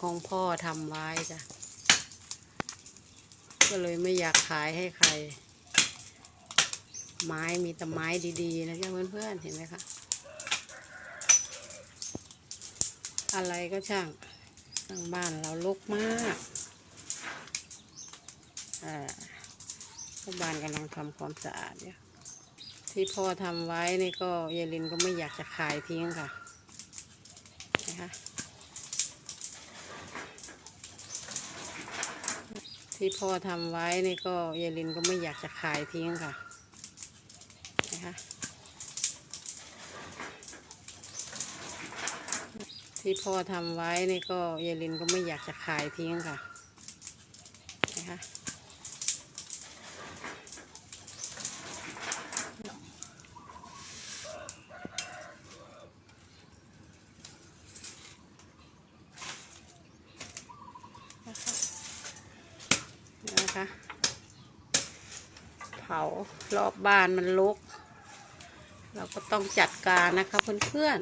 ของพ่อทำไว้จ้ะ ก็เลยไม่อยากขายให้ใคร ไม้มีแต่ไม้ดีๆนะจ๊ะเพื่อนๆเห็นไหมคะอะไรก็ช่างทางบ้านเราลกมากอ่าพ่อบ้านกำลังทำความสะอาดเนี่ยที่พ่อทำไว้นี่ก็เยายลินก็ไม่อยากจะขายทิ้งค่ะนะคะ ที่พ่อทำไว้นี่ก็ยายลินก็ไม่อยากจะขายทิ้งค่ะนะคะที่พ่อทำไว้นี่ก็ยายลินก็ไม่อยากจะขายทิ้งค่ะ นะคะ เผารอบบ้านมันรกเราก็ต้องจัดการนะคะเพื่อน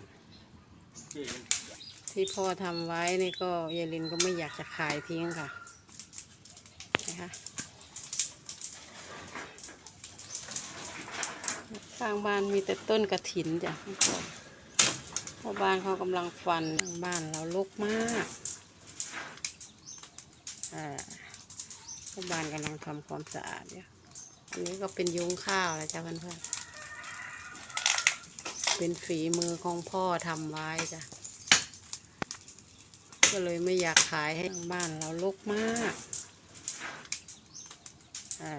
ๆที่พ่อทำไว้นี่ก็ยายลินก็ไม่อยากจะขายทิ้งค่ะนะคะข้างบ้านมีแต่ต้นกระถินจ้ะเพราะบ้านเขากำลังฟันทางบ้านเรารกมากอ่า เพราะบ้านกำลังทำความสะอาดเนี่ยอันนี้ก็เป็นยุ้งข้าวแล้วจ้ะเพื่อนๆเป็นฝีมือของพ่อทำไว้จ้ะ ก็เลยไม่อยากขายให้ทางบ้านเราลกมากอ่า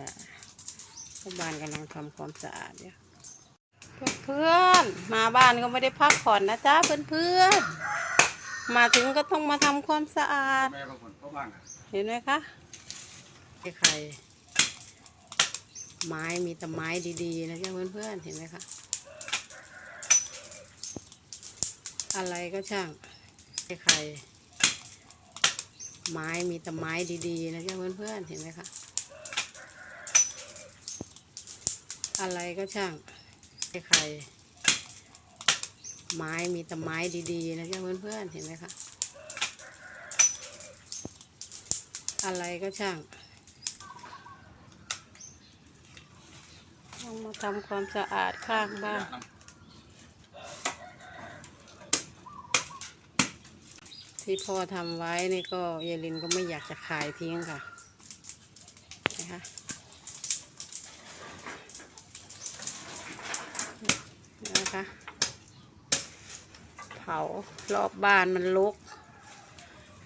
พวกบ้านกำลังทำความสะอาดเนี่ยเพื่อนๆมาบ้านก็ไม่ได้พักผ่อนนะจ๊ะเพื่อนๆมาถึงก็ต้องมาทำความสะอาดแม่บางคนเข้าบ้านอะเห็นไหมคะ ใคร ไม้มีแต่ไม้ดีๆนะจ๊ะเพื่อนๆเห็นไหมคะอะไรก็ช่างใคร ไม้มีแต่ไม้ดีๆนะจ๊ะเพื่อนๆเห็นไหมคะอะไรก็ช่างใคร ไม้มีแต่ไม้ดีๆนะจ๊ะเพื่อนๆเห็นไหมคะอะไรก็ช่าง ต้อง มาทำความสะอาดข้างบ้านที่พ่อทำไว้นี่ก็เยายลินก็ไม่อยากจะขายทิ้งค่ะนะคะนะคะเผารอบบ้านมันรก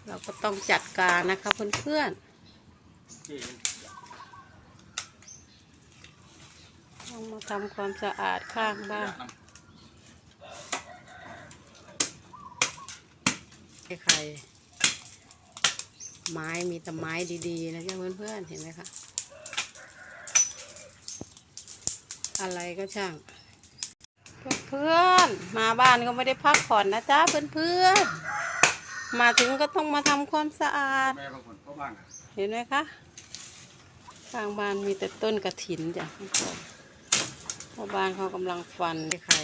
เราก็ต้องจัดการนะคะเพื่อนๆ ต้องมาทำความสะอาดข้างบ้านใครไม้มีแต่ไม้ดีๆนะจ๊ะเพื่อนๆเห็นไหมคะอะไรก็ช่าง เพื่อนๆมาบ้านก็ไม่ได้พักผ่อนนะจ๊ะเพื่อนๆมาถึงก็ต้องมาทำความสะอาด เห็นไหมคะข้างบ้านมีแต่ต้นกระถินจ้ะ พราะบ้านเขากำลังฟันใคร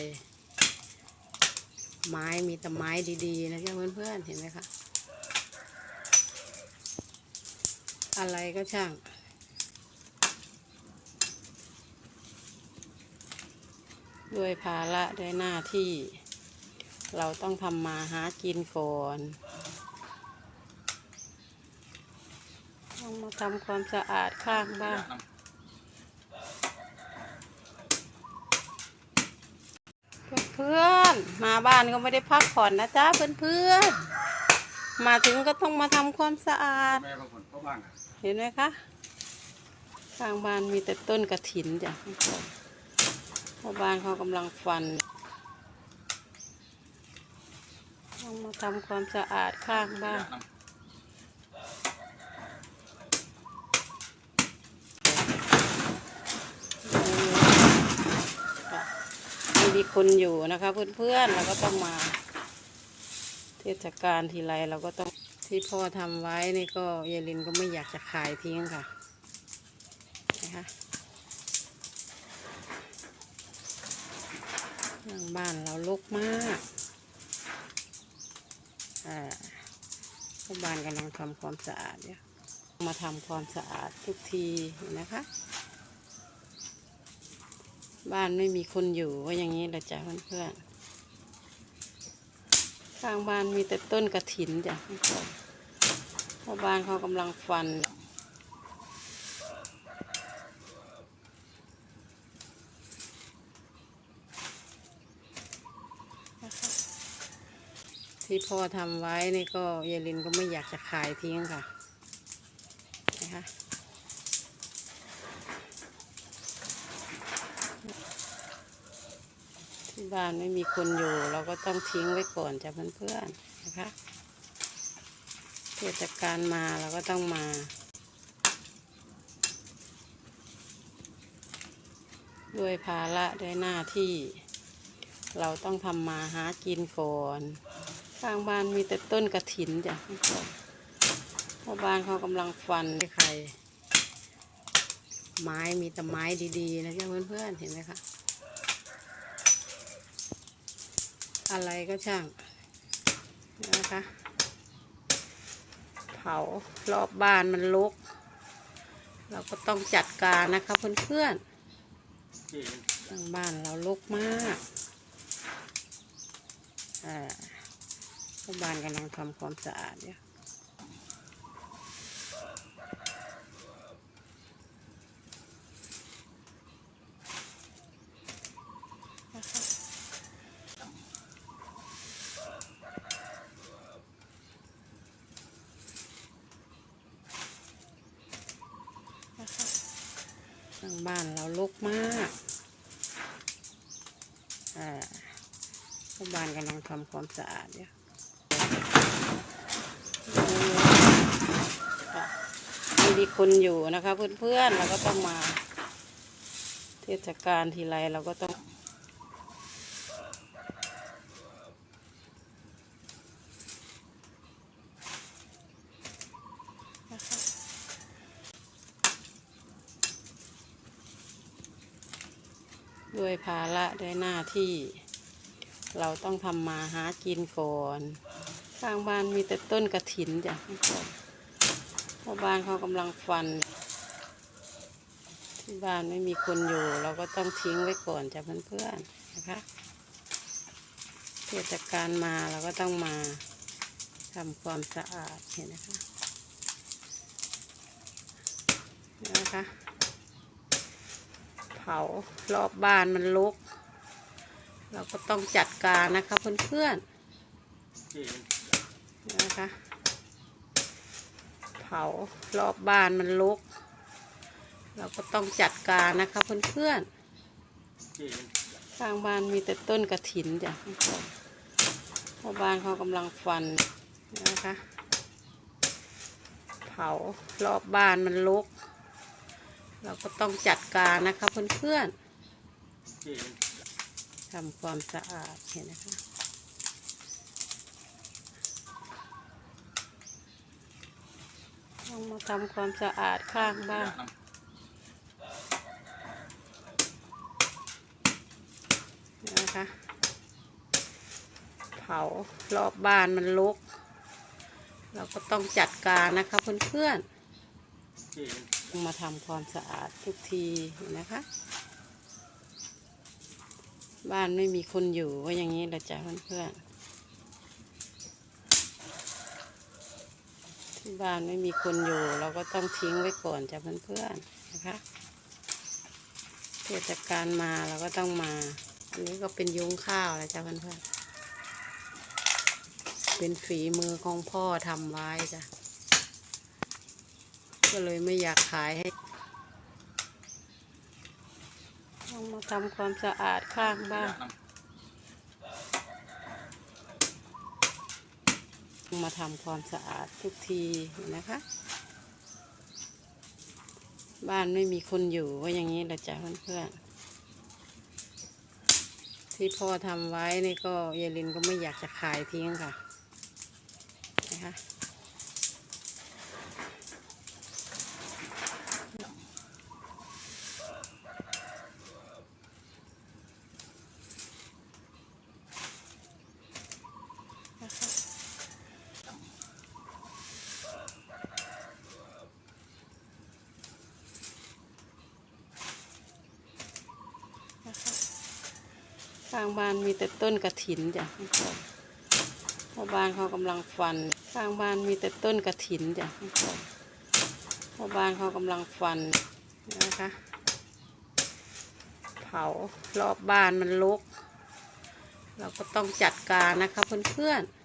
ไม้มีแต่ไม้ดีๆนะจ๊ะเพื่อนๆเห็นไหมคะอะไรก็ช่าง ด้วยภาระด้วยหน้าที่ เราต้องทำมาหากินก่อนต้องมาทำความสะอาดข้างบ้าน พื่อนๆ มาบ้านก็ไม่ได้พักผ่อนนะจ๊ะเพื่อนๆ มาถึงก็ต้องมาทำความสะอาด แม่บางคนเข้าบ้านอะเห็นไหมคะข้างบ้านมีแต่ต้นกระถินจ้ะเพราะบ้านเขากำลังฟัน ต้องมาทำความสะอาดข้างบ้านไม่มี คนอยู่นะคะเพื่อนๆเราก็ต้องมา เทศกาลทีไรเราก็ต้องที่พ่อทำไว้นี่ก็เยายลินก็ไม่อยากจะขายทิ้งค่ะนะคะทางบ้านเราลกมากอ่าพ่อบ้านกำลังทำความสะอาดเนี่ยมาทำความสะอาดทุกทีนะคะ บ้านไม่มีคนอยู่ว่าอย่างนี้แหละจ้ะเพื่อนๆข้างบ้านมีแต่ต้นกระถินจ้ะเพื่อบ้านเขากำลังฟันที่พ่อทำไว้นี่ก็ยายลินก็ไม่อยากจะขายทิ้งค่ะ ที่บ้านไม่มีคนอยู่ เราก็ต้องทิ้งไว้ก่อนจ้ะเพื่อนๆนะคะเทศกาลมาเราก็ต้องมาด้วยภาระด้วยหน้าที่ เราต้องทำมาหากินก่อนข้างบ้านมีแต่ต้นกระถินจ้ะเพราะบ้านเขากำลังฟันใคร ไม้มีแต่ไม้ดีๆนะจ๊ะเพื่อนๆเห็นไหมคะ อะไรก็ช่างนะคะ เผารอบบ้านมันรกเราก็ต้องจัดการนะคะเพื่อนๆทางบ้านเราลกมากอ่าพ่อบ้านกำลังทำความสะอาดเนี่ยนะคะนะคะทางบ้านเราลกมากอาบ้านกำลังทำความสะอาดเนี่ยค่ะไม่มีคนอยู่นะคะเพื่อนๆเราก็ต้องมา เทศกาลทีไรเราก็ต้อง นะคะ ด้วยภาระด้วยหน้าที่ เราต้องทำมาหากินก่อนข้างบ้านมีแต่ต้นกระถินจ้ะเพราะบ้านเขากำลังฟัน ที่บ้านไม่มีคนอยู่ เราก็ต้องทิ้งไว้ก่อนจ้ะเพื่อนๆนะคะเทศกาลมาเราก็ต้องมาทำความสะอาดเห็นนะคะนะคะ เผารอบบ้านมันรกเราก็ต้องจัดการนะคะเพื่อนๆนะคะ เผารอบบ้านมันรกเราก็ต้องจัดการนะคะเพื่อนๆข้างบ้านมีแต่ต้นกระถินจ้ะเพราะบ้านเขากำลังฟันนะคะ เผารอบบ้านมันรก เราก็ต้องจัดการนะคะเพื่อนๆทำความสะอาดเห็นนะคะต้องมาทำความสะอาดข้างบ้านนะคะเผารอบบ้านมันรกเราก็ต้องจัดการนะคะเพื่อนๆต้อง มาทำความสะอาดทุกทีนะคะ บ้านไม่มีคนอยู่ว่าอย่างนี้แหละจ้ะเพื่อนๆที่บ้านไม่มีคนอยู่ เราก็ต้องทิ้งไว้ก่อนจ้ะเพื่อนๆนะคะเทศกาลมาเราก็ต้องมา อันนี้ก็เป็นยุ้งข้าวนะจ้ะเพื่อนๆเป็นฝีมือของพ่อทำไว้จ้ะ ก็เลยไม่อยากขายให้ต้องมาทำความสะอาดข้างบ้านต้องมาทำความสะอาดทุกทีนะคะ บ้านไม่มีคนอยู่ว่าอย่างนี้แหละจ้ะเพื่อนๆที่พ่อทำไว้นี่ก็ยายลินก็ไม่อยากจะขายทิ้งค่ะนะคะ ข้างบ้านมีแต่ต้นกระถินจ้ะพ่อบ้านเขากำลังฟัน ข้างบ้านมีแต่ต้นกระถินจ้ะพ่อบ้านเขากำลังฟันนะคะ เผารอบบ้านมันรกเราก็ต้องจัดการนะคะเพื่อนๆ